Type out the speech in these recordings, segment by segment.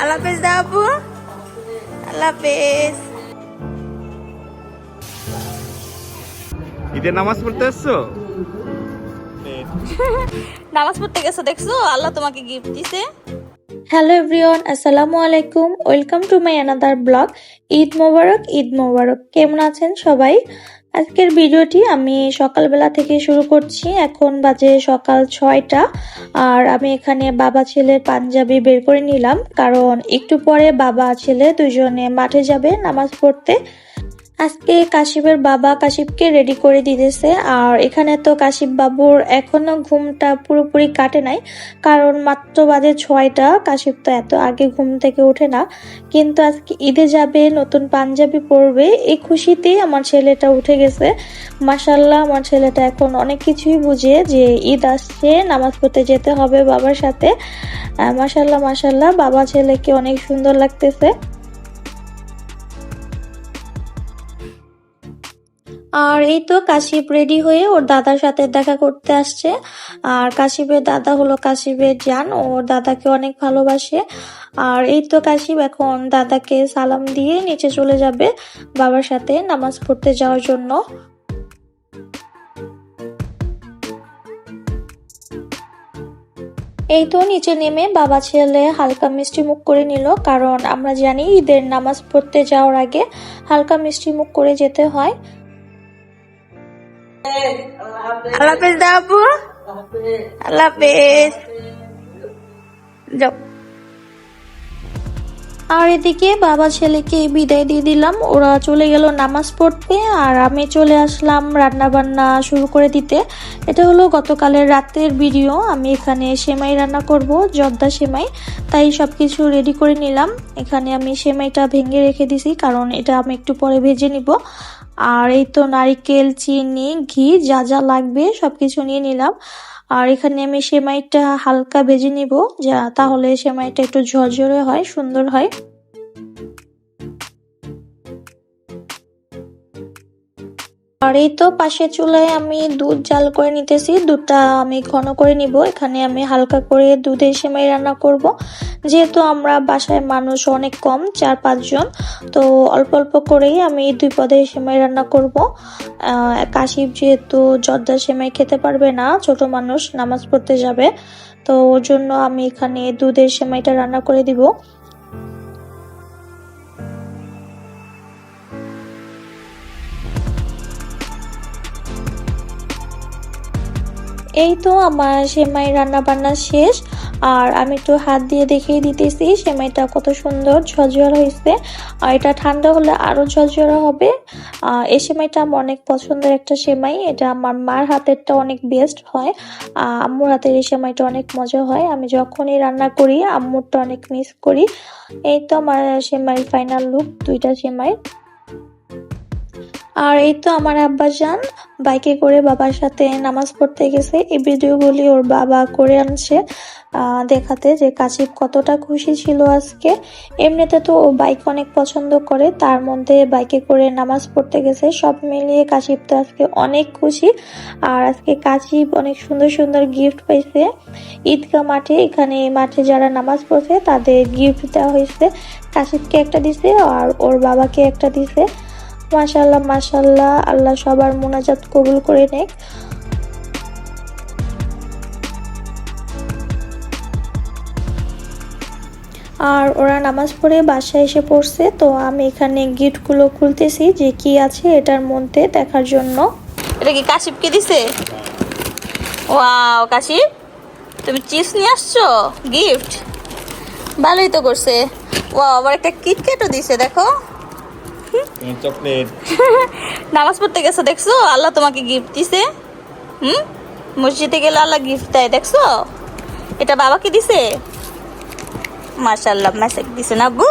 আল্লাহ হাফেজ দাবু আল্লাহ নামাজ পড়তে নামাজ পড়তে গেছো দেখছ? আল্লাহ তোমাকে গিফট দিছে। হ্যালো এভরিওয়ান আসসালামু আলাইকুম। Welcome to my another blog Eid মোবারক ঈদ মোবারক। কেমন আছেন সবাই? আজকের ভিডিওটি আমি সকালবেলা থেকে শুরু করছি। এখন বাজে সকাল ছয়টা। আর আমি এখানে বাবা ছেলের পাঞ্জাবি বের করে নিলাম। কারণ একটু পরে বাবা ছেলে দুজনে মাঠে যাবে নামাজ পড়তে। আজকে কাশিবের বাবা কাশিবকে রেডি করে দিতেছে। আর এখানে তো কাশিব বাবুর এখনও ঘুমটা পুরোপুরি কাটে নাই, কারণ মাত্র বাজে ছয়টা। কাশিব তো এত আগে ঘুম থেকে ওঠে না। কিন্তু আজকে ঈদে যাবে, নতুন পাঞ্জাবি পরবে। এই খুশিতেই আমার ছেলেটা উঠে গেছে। মাসাল্লাহ আমার ছেলেটা এখন অনেক কিছুই বুঝে যে ঈদ আসছে, নামাজ পড়তে যেতে হবে বাবার সাথে। মাসাল্লাহ মাসাল্লাহ বাবা ছেলেকে অনেক সুন্দর লাগতেছে। আর এই তো কাশিপ রেডি হয়ে ওর দাদার সাথে দেখা করতে আসছে। আর কাশিপের দাদা হলো কাশিপের জান, ওর দাদাকে অনেক ভালোবাসে। আর এই তো কাশিপ এখন দাদাকে সালাম দিয়ে নিচে চলে যাবে বাবার সাথে নামাজ পড়তে যাওয়ার জন্য। এই তো নিচে নেমে বাবা ছেলে হালকা মিষ্টি মুখ করে নিল, কারণ আমরা জানি ঈদের নামাজ পড়তে যাওয়ার আগে হালকা মিষ্টি মুখ করে যেতে হয়। আল্লাহ হাফেজ। দা আপু। আল্লাহ হাফেজ। যাও। আর এদিকে বাবা ছেলেকে বিদায় দিয়ে দিলাম। ওরা চলে গেল নামাজ পড়তে আর আমি চলে আসলাম রান্না বান্না শুরু করে দিতে। এটা হলো গতকালের রাতের ভিডিও। আমি এখানে সেমাই রান্না করব জর্দা সেমাই। তাই সবকিছু রেডি করে নিলাম। এখানে আমি সেমাইটা ভেঙে রেখে দিছি কারণ এটা আমি একটু পরে ভেজে নিব। আর এই তো নারিকেল, চিনি, ঘি, যা যা লাগবে সবকিছু নিয়ে নিলাম। আর এখানে আমি সেমাইটা হালকা ভেজে নিব, যা তাহলে সেমাইটা একটু ঝরঝরে হয়, সুন্দর হয়। আর এই তো পাশে চুলায় আমি দুধ জাল করে নিতেছি। দুধটা আমি ঘন করে নিব। এখানে আমি হালকা করে দুধের সেমাই রান্না করব। যেহেতু আমরা বাসায় মানুষ অনেক কম, চার পাঁচজন তো অল্প অল্প করেই আমি দুই পদের সেমাই রান্না করব। কাশিব যেহেতু জর্দা সেমাই খেতে পারবে না, ছোট মানুষ নামাজ পড়তে যাবে, তো ওর জন্য আমি এখানে দুধের সেমাইটা রান্না করে দিব। এই তো আমার সেমাই রান্না বান্না শেষ। আর আমি একটু হাত দিয়ে দেখিয়ে দিতেছি, সেমাইটা কত সুন্দর ঝরঝর হয়েছে। আর এটা ঠান্ডা হলে আরও ঝরঝরা হবে। এই সেমাইটা আমার অনেক পছন্দের একটা সেমাই। এটা আমার মার হাতেরটা অনেক বেস্ট হয়। আম্মুর হাতের এই সেমাইটা অনেক মজা হয়। আমি যখনই রান্না করি, আম্মুরটা অনেক মিস করি। এই তো আমার সেমাই ফাইনাল লুক দুইটা সেমাই। আর এই তো আমার আব্বা যান বাইকে করে বাবার সাথে নামাজ পড়তে গেছে। এই ভিডিওগুলি ওর বাবা করে আনছে দেখাতে যে কাশিব কতটা খুশি ছিল আজকে। এমনিতে তো ও বাইক অনেক পছন্দ করে, তার মধ্যে বাইকে করে নামাজ পড়তে গেছে। সব মিলিয়ে কাশিব তো আজকে অনেক খুশি। আর আজকে কাশিব অনেক সুন্দর সুন্দর গিফট পাইছে। ঈদগাহ মাঠে, এখানে মাঠে যারা নামাজ পড়ছে, তাদের গিফট দেওয়া হয়েছে। কাশিবকে একটা দিছে আর ওর বাবাকে একটা দিছে। মাশাল্লাহ মাশাল্লাহ আল্লাহ সবার মোনাজাত কবুল করে নেক। আর ওরা নামাজ পড়ে বাসায় এসে পড়ছে, তো আমি এখানে গিফটগুলো খুলতেছি যে কি আছে এটার মধ্যে দেখার জন্য। এটা কি কাশিবকে দিছে? ওয়াও কাশিব তুমি চিপস নিয়ে আসছো? গিফট? ভালোই তো করছে। ও আবার একটা কিটক্যাটও দিছে, দেখো। চকলেট। নামাজ পড়তে গেছো দেখছ? আল্লাহ তোমাকে গিফট দিছে। হুম? মসজিদে গেলে আল্লাহ গিফট দেয় দেখছ? এটা বাবাকে দিছে? মাশাল্লাহ মেসেজ দিছে না আব্বু?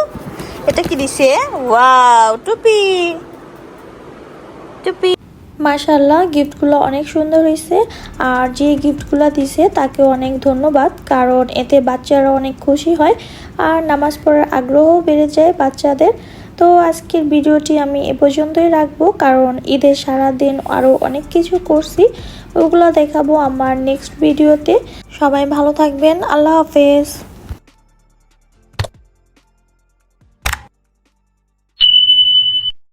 এটা কি দিছে? ওয়াও টুপি। টুপি। মাশাল্লাহ গিফটগুলো অনেক সুন্দর হয়েছে আর যে গিফটগুলো দিছে তাকে অনেক ধন্যবাদ। কারণ এতে বাচ্চারা অনেক খুশি হয়। আর নামাজ পড়ার আগ্রহ বেড়ে যায় বাচ্চাদের। তো আজকের ভিডিওটি আমি এ পর্যন্তই রাখব, কারণ ঈদের সারাদিন আরও অনেক কিছু করছি। ওগুলো দেখাবো আমার নেক্সট ভিডিওতে। সবাই ভালো থাকবেন, আল্লাহ হাফেজ।